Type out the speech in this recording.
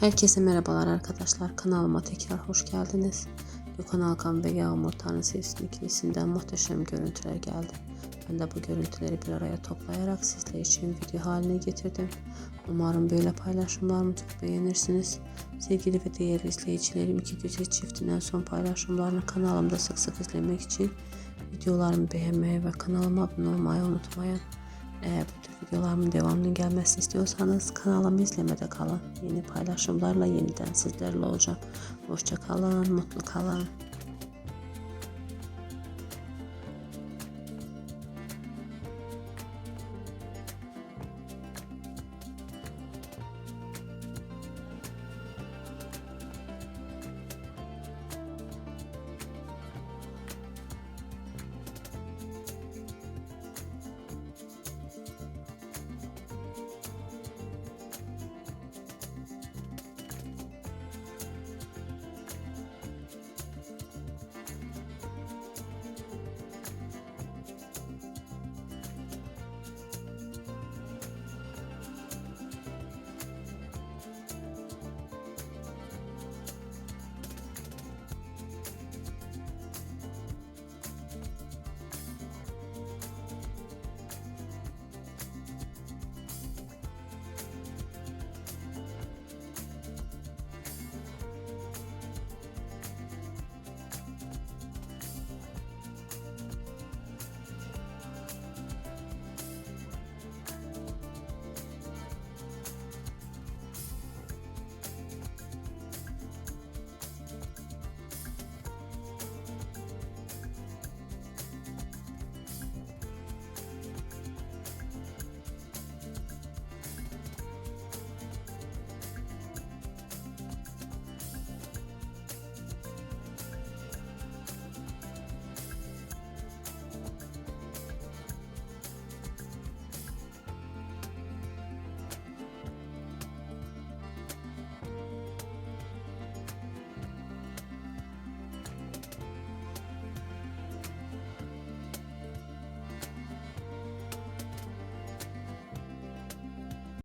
Herkese merhabalar arkadaşlar. Kanalıma tekrar hoş geldiniz. Gökhan Alkan ve Yağmur Tanrı Sevgisi'nin ikilisinden muhteşem görüntüler geldi. Ben de bu görüntüleri bir araya toplayarak sizler için video haline getirdim. Umarım böyle paylaşımlarımı çok beğenirsiniz. Sevgili ve değerli izleyicilerim iki güzel çiftinden son paylaşımlarını kanalımda sık sık izlemek için videolarımı beğenmeyi ve kanalıma abone olmayı unutmayın. Eğer bu videolarımın devamının gelmesini istiyorsanız kanalımı izlemede kalın. Yeni paylaşımlarla yeniden sizlerle olacağım. Hoşça kalın, mutlu kalın.